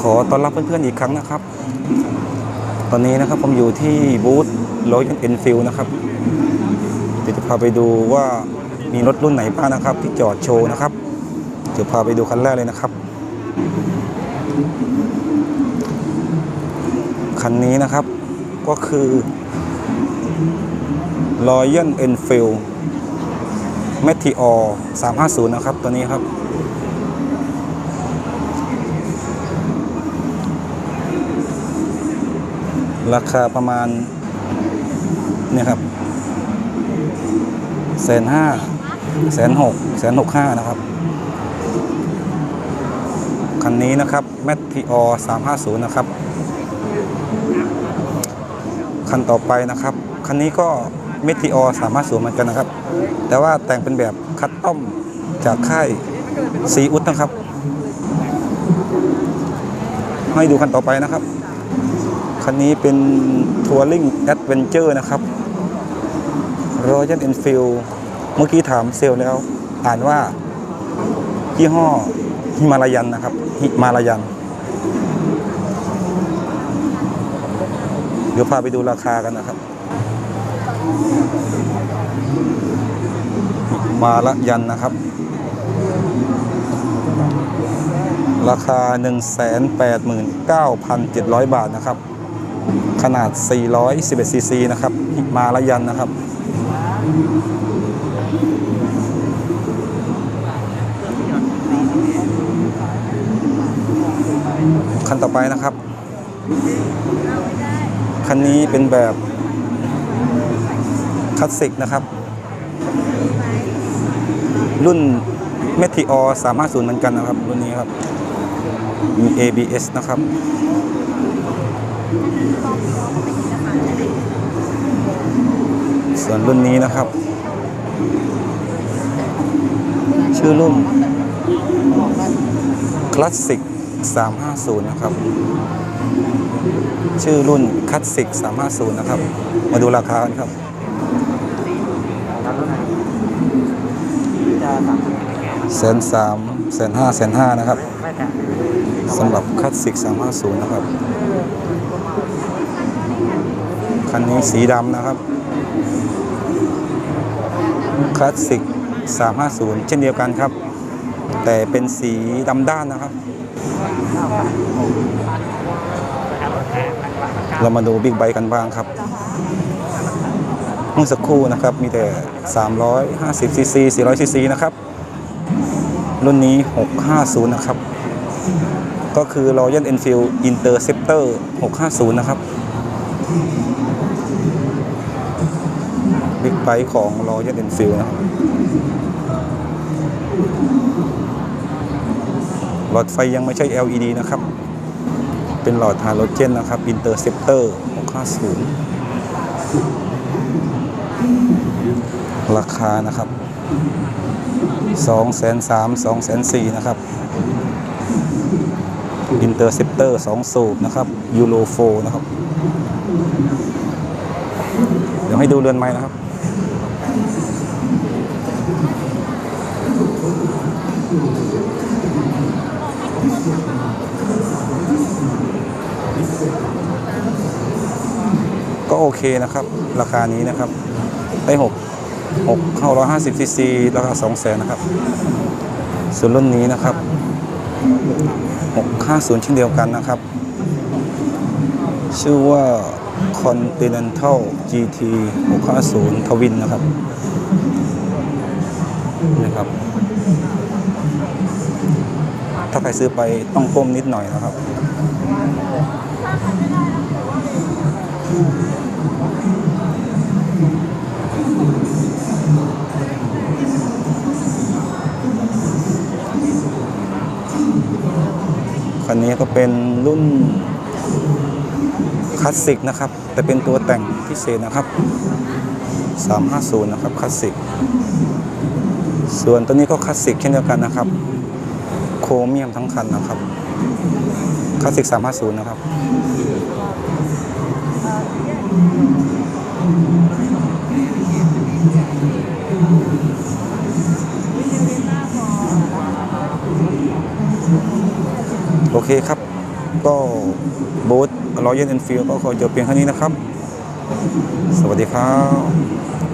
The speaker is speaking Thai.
ขอต้อนรับเพื่อนๆอีกครั้งนะครับ ตอนนี้นะครับผมอยู่ที่บูธ Royal Enfield นะครับเดี๋ยวจะพาไปดูว่ามีรถรุ่นไหนบ้างนะครับ ที่จอดโชว์นะครับเดี๋ยวพาไปดูคันแรกเลยนะครับ คันนี้นะครับก็คือ Royal Enfield Meteor 350 นะครับ ตัวนี้ครับ ราคาประมาณเนี่ยครับแสนห้าแสนหกแสนหกห้านะครับ คันนี้นะครับแมททีอสามห้าศูนย์นะครับ คันต่อไปนะครับ คันนี้ก็เมทีออสามห้าศูนย์เหมือนกันนะครับ แต่ว่าแต่งเป็นแบบคัสตอมจากค่ายซีอุดนะครับ ให้ดูคันต่อไปนะครับ คันนี้เป็นทัวริงแอดเวนเจอร์นะครับ Royal Enfield เมื่อกี้ถามเซลล์แล้ว อ่านว่ายี่ห้อฮิมาลายันนะครับฮิมาลายัน เดี๋ยวพาไปดูราคากันนะครับฮิมาลายันนะครับ ราคา 189,700 บาทนะครับ ขนาด 411 ซีซีนะครับ มาลายันนะครับ คันต่อไปนะครับ คันนี้เป็นแบบคลาสสิกนะครับ รุ่นเมทีอ350เหมือนกันนะครับ รุ่นนี้ครับ มี ABS นะครับ ส่วนรุ่นนี้นะครับ ชื่อรุ่นคลาสสิก350 นะครับ ชื่อรุ่นคลาสสิก350 นะครับ มาดูราคากันครับแสนสามแสนห้าแสนห้านะครับสำหรับคลาสสิก350นะครับ คันนี้สีดำนะครับคลาสสิก350 เช่นเดียวกันครับ แต่เป็นสีดำด้านนะครับ เรามาดูบิ๊กไบค์กันบ้างครับเมื่อสักครู่นะครับมีแต่ 350ซีซี400ซีซีนะครับ รุ่นนี้ 650 นะครับ ก็คือ Royal Enfield Interceptor 650 นะครับ บิ๊กไบค์ของรอยัลเอ็นฟิลนะหลอดไฟยังไม่ใช่ LED นะครับ เป็นหลอดฮาโลเจนนะครับ อินเตอร์เซปเตอร์ของค่าสูง ราคานะครับ2 3 0 0 0 2 4 0 0นะครับ อินเตอร์เซปเตอร์ 2 สูบนะครับ ยูโรโฟนะครับ ให้ดูเรือนไม้นะครับ ก็โอเคนะครับ ราคานี้นะครับ ได้6 6เข้า150ซีซีราคา2แสนนะครับ ส่วนรุ่นนี้นะครับ650เช่นเดียวกันนะครับ ชื่อว่า Continental GT 650ทวินนะครับนะครับ ถ้าใครซื้อไปต้องก้มนิดหน่อยนะครับคันนี้ก็เป็นรุ่น คลาสสิกนะครับ แต่เป็นตัวแต่งพิเศษนะครับ 350 นะครับคลาสสิก ส่วนตัวนี้ก็คลาสสิกเช่นเดียวกันนะครับ โครเมียมทั้งคันนะครับคลาสสิก 350 นะครับโอเคครับ ก็บูธรอยัลเอ็นฟิลก็ขอจบเพียงเท่านี้นะครับ สวัสดีครับ